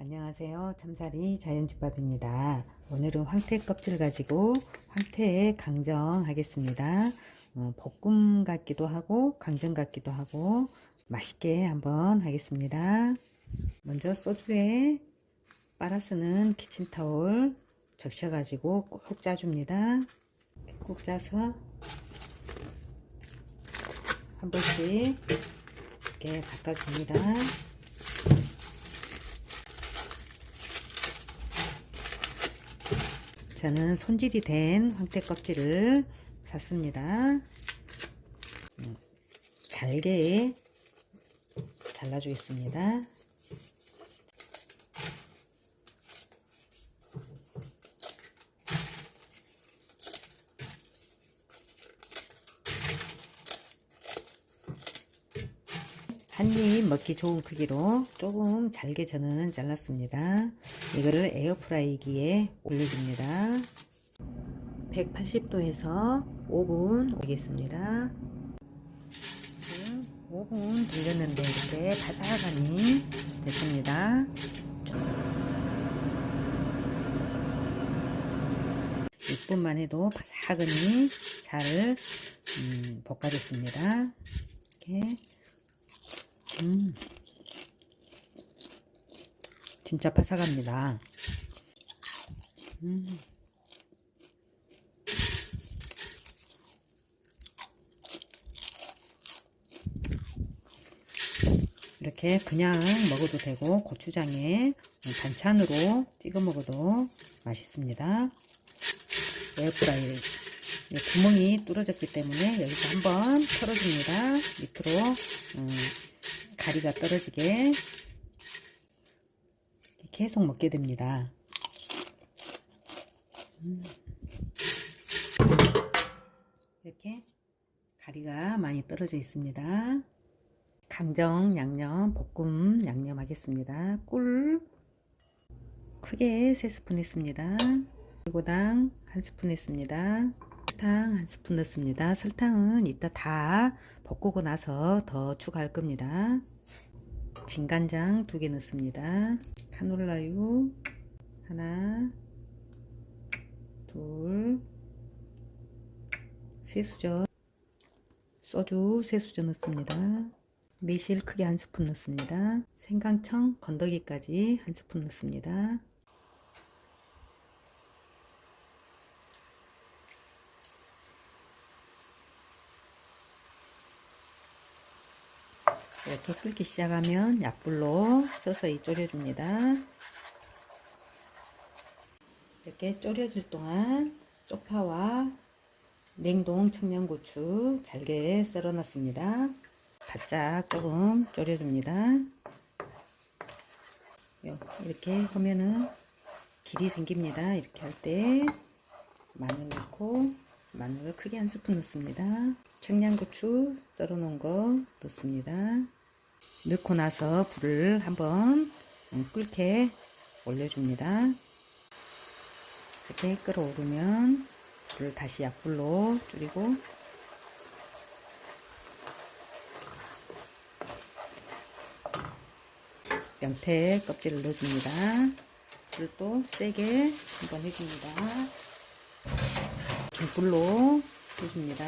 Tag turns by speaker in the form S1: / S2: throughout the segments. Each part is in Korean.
S1: 안녕하세요. 참사리 자연집밥입니다. 오늘은 황태 껍질 가지고 황태 강정 하겠습니다. 어, 볶음 같기도 하고 강정 같기도 하고 맛있게 한번 하겠습니다. 먼저 소주에 빨아 쓰는 키친타올 적셔가지고 꾹 짜줍니다. 꾹 짜서 한 번씩 이렇게 닦아줍니다. 저는 손질이 된 황태 껍질을 샀습니다. 음, 잘게 잘라주겠습니다. 한 입 먹기 좋은 크기로 조금 잘게 저는 잘랐습니다. 이거를 에어프라이기에 올려줍니다. 180도에서 5분 오겠습니다. 5분 돌렸는데 이렇게 바삭하니 됐습니다. 6분만 해도 바삭하니 잘 음, 볶아줬습니다. 이렇게 음, 진짜 바삭합니다. 음. 이렇게 그냥 먹어도 되고 고추장에 반찬으로 찍어 먹어도 맛있습니다. 에어프라이어 구멍이 뚫어졌기 때문에 여기서 한번 털어줍니다. 밑으로 음, 가리가 떨어지게 계속 먹게 됩니다. 음. 이렇게 가리가 많이 떨어져 있습니다. 강정 양념, 볶음 양념 하겠습니다. 꿀 크게 3스푼 했습니다. 그리고당 1스푼 했습니다. 설탕 1스푼 넣습니다. 설탕은 이따 다 볶고 나서 더 추가할 겁니다. 진간장 2개 넣습니다. 카놀라유 하나 둘 세 수저 소주 세 수저 넣습니다. 매실 크게 한 스푼 넣습니다. 생강청 건더기까지 한 스푼 넣습니다. 이렇게 끓기 시작하면 약불로 서서히 졸여줍니다. 이렇게 졸여질 동안 쪽파와 냉동 청양고추 잘게 썰어놨습니다. 바짝 조금 졸여줍니다. 이렇게 하면은 길이 생깁니다. 이렇게 할 때 마늘 넣고 마늘을 크게 한 스푼 넣습니다. 청양고추 썰어 놓은 거 넣습니다. 넣고 나서 불을 한번 끓게 올려줍니다. 이렇게 끓어오르면 불을 다시 약불로 줄이고 명태 껍질을 넣어줍니다. 불을 또 세게 한번 해줍니다. 중불로 해줍니다.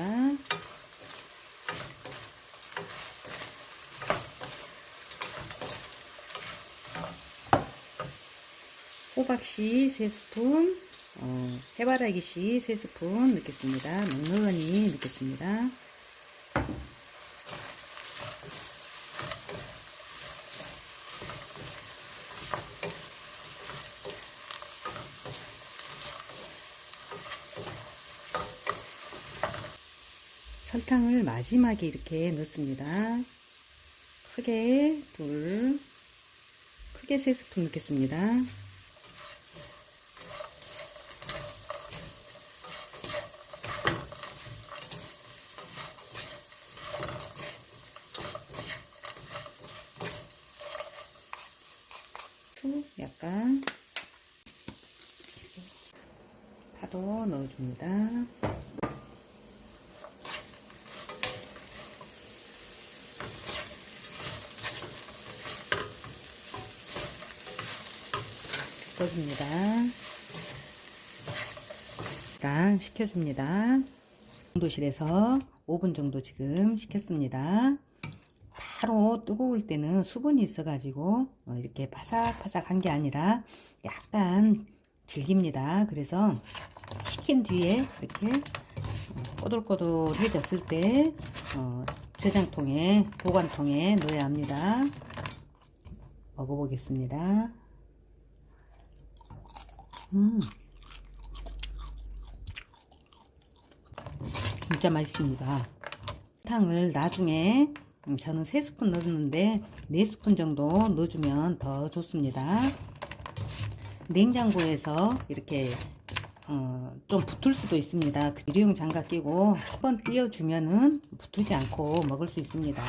S1: 호박씨 3스푼, 어, 해바라기씨 3스푼 넣겠습니다. 넉넉하니 넣겠습니다. 설탕을 마지막에 이렇게 넣습니다. 크게 둘, 크게 세 스푼 넣겠습니다. 툭 약간 파도 넣어줍니다. 넣습니다. 랑 식혀줍니다. 온도실에서 5분 정도 지금 식혔습니다. 바로 뜨거울 때는 수분이 있어가지고 어, 이렇게 바삭바삭한 게 아니라 약간 질깁니다. 그래서 식힌 뒤에 이렇게 어, 꼬들꼬들해졌을 때 어, 저장통에 보관통에 넣어야 합니다. 먹어보겠습니다. 음, 진짜 맛있습니다. 탕을 나중에 음, 저는 3스푼 넣었는데 4스푼 정도 넣어주면 더 좋습니다. 냉장고에서 이렇게 어, 좀 붙을 수도 있습니다. 그 일회용 장갑 끼고 한번 띄워주면은 붙지 않고 먹을 수 있습니다.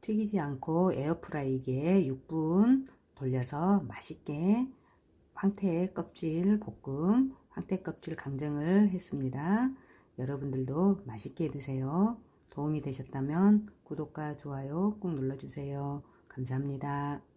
S1: 튀기지 않고 에어프라이기에 6분 돌려서 맛있게 황태 껍질 볶음, 황태 껍질 강정을 했습니다. 여러분들도 맛있게 드세요. 도움이 되셨다면 구독과 좋아요 꾹 눌러주세요. 감사합니다.